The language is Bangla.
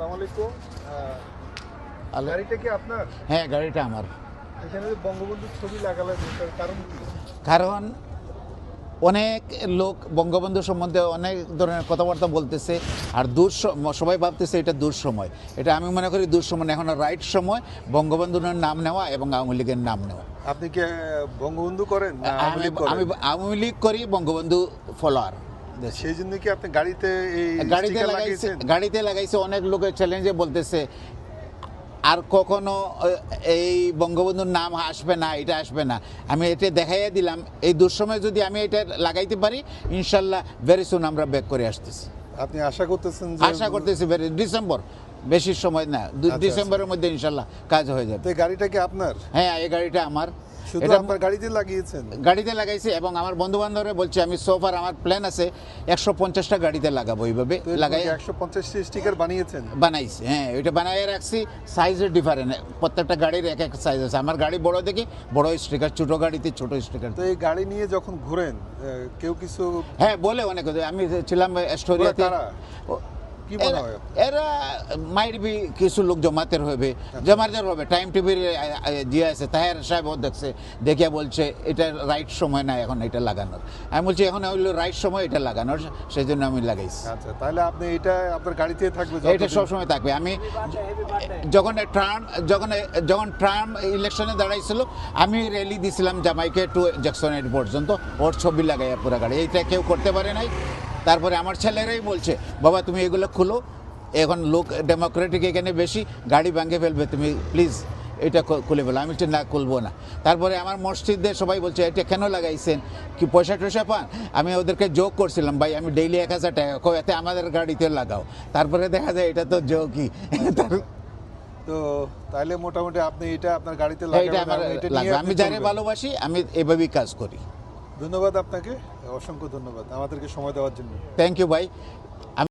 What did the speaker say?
আসসালামু আলাইকুম। গাড়িটা কি আপনার? হ্যাঁ গাড়িটা আমার। এখানে বঙ্গবন্ধুর ছবি লাগালেন কারণ কারণ অনেক লোক বঙ্গবন্ধু সম্বন্ধে অনেক ধরনের কথাবার্তা বলতেছে আর দূর সবাই ভাবতেছে এটা দূর সময়। এটা আমি মনে করি দূর সময় এখন রাইট সময় বঙ্গবন্ধুর নাম নেওয়া এবং আওয়ামী লীগের নাম নেওয়া। আপনি কি বঙ্গবন্ধু করেন? আমি আওয়ামী লীগ করি বঙ্গবন্ধু ফলোয়ার। সেই জন্য কি আপনি গাড়িতে এই গাড়িতে লাগাইছে গাড়িতে লাগাইছে অনেক লোকের চ্যালেঞ্জে বলতেছে আর কখনো এই বঙ্গবন্ধুর নাম আসবে না এটা আসবে না। আমি এটা দেখাইয়া দিলাম এই দুঃসময় যদি আমি এটা লাগাইতে পারি ইনশাল্লাহ ভেরি সুন আমরা ব্যাক করে আসতেছি। আপনি আশা করতেছেন যে আশা করতেছি ভেরি ডিসেম্বর বেশি সময় না আচ্ছা, ডিসেম্বরের মধ্যে ইনশাল্লাহ কাজ হয়ে যাবে। তো এই গাড়িটা কি আপনার? হ্যাঁ এই গাড়িটা আমার। শুধু আপনার গাড়িতে লাগিয়েছেন? গাড়িতে লাগাইছি এবং আমার বন্ধু বান্ধবরা বলছে আমি সোফার আমার প্ল্যান আছে একশো পঞ্চাশটা গাড়িতে লাগাবো এইভাবে লাগাই একশো পঞ্চাশটি স্টিকার বানিয়েছেন? বানাইছি হ্যাঁ ওইটা বানাই রাখছি সাইজের ডিফারেন্ট প্রত্যেকটা গাড়ির এক এক সাইজ আছে। আমার গাড়ি বড় দেখি বড় স্টিকার ছোট গাড়িতে ছোট স্টিকার তো এই গাড়ি নিয়ে যখন ঘুরেন কেউ কিছু হ্যাঁ বলে অনেক। আমি ছিলাম স্টোরিয়াতে এরা-? এরা মাইট বি কিছু লোক জমাতের হবে। জমাতের হবে। টাইম টিভির যে আছে। তাহের দেখছে। বলছে এটা রাইট সময় না এখন এটা লাগানোর। আমি বলছি এখন হইল রাইট সময় এটা লাগানোর। সেই জন্য আমি লাগাইছি। আচ্ছা তাহলে আপনি এটা আপনার গাড়িতে থাকবে এটা সবসময় থাকবে। আমি যখন যখন যখন ইলেকশনে দাঁড়াইছিল আমি র্যালি দিছিলাম জামাইকে টু জ্যাকসন পর্যন্ত। ওর ছবি লাগাইয়া পুরো গাড়ি। এইটা কেউ করতে পারে নাই। তারপরে আমার ছেলেরাই বলছে বাবা তুমি এগুলো খুলো এখন লোক ডেমোক্রেটিক এখানে বেশি গাড়ি ভাঙে ফেলবে তুমি প্লিজ এটা খুলে ফেলো। আমি না খুলবো না। তারপরে আমার মসজিদে সবাই বলছে এটা কেন লাগাইছেন? কি পয়সা টয়সা পান? আমি ওদেরকে যোগ করছিলাম ভাই আমি ডেইলি এক হাজার টাকা কই, এতে আমাদের গাড়িতে লাগাও। তারপরে দেখা যায় এটা তো যোগই তো তাহলে মোটামুটি আপনি এটা আপনার গাড়িতে লাগাবেন আমি যারে ভালোবাসি আমি এভাবেই কাজ করি। ধন্যবাদ আপনাকে অসংখ্য ধন্যবাদ আমাদেরকে সময় দেওয়ার জন্য। থ্যাংক ইউ ভাই